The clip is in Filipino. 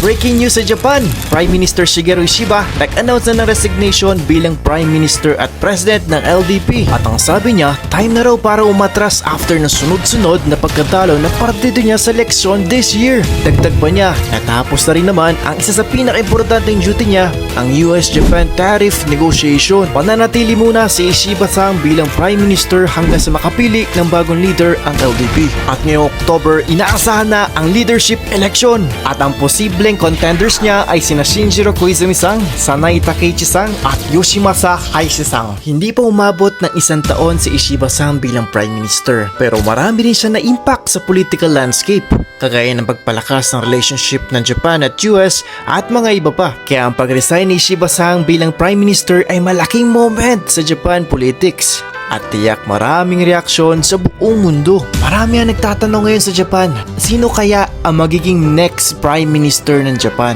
Breaking news sa Japan, Prime Minister Shigeru Ishiba nag-announce na ng resignation bilang Prime Minister at President ng LDP. At ang sabi niya, time na raw para umatras after ng sunod-sunod na pagkatalo ng partido niya sa eleksyon this year. Dagdag pa niya, natapos na rin naman ang isa sa pinaka-importanteng duty niya, ang US-Japan tariff negotiation. Pananatili muna si Ishiba-sang bilang Prime Minister hanggang sa makapili ng bagong leader ang LDP. At ngayong October, inaasahan na ang leadership election. At ang posibleng contenders niya ay sina Shinjiro Koizumi-sang, Sanai Takeichi-sang at Yoshimasa Hayashi-sang. Hindi pa umabot ng isang taon si Ishiba-sang bilang Prime Minister pero marami rin siya na impact sa political landscape kagaya ng pagpalakas ng relationship ng Japan at US at mga iba pa. Kaya ang pag-resign ni Ishiba-sang bilang Prime Minister ay malaking moment sa Japan politics. At tiyak maraming reaksyon sa buong mundo. Marami ang nagtatanong ngayon sa Japan, sino kaya ang magiging next Prime Minister ng Japan?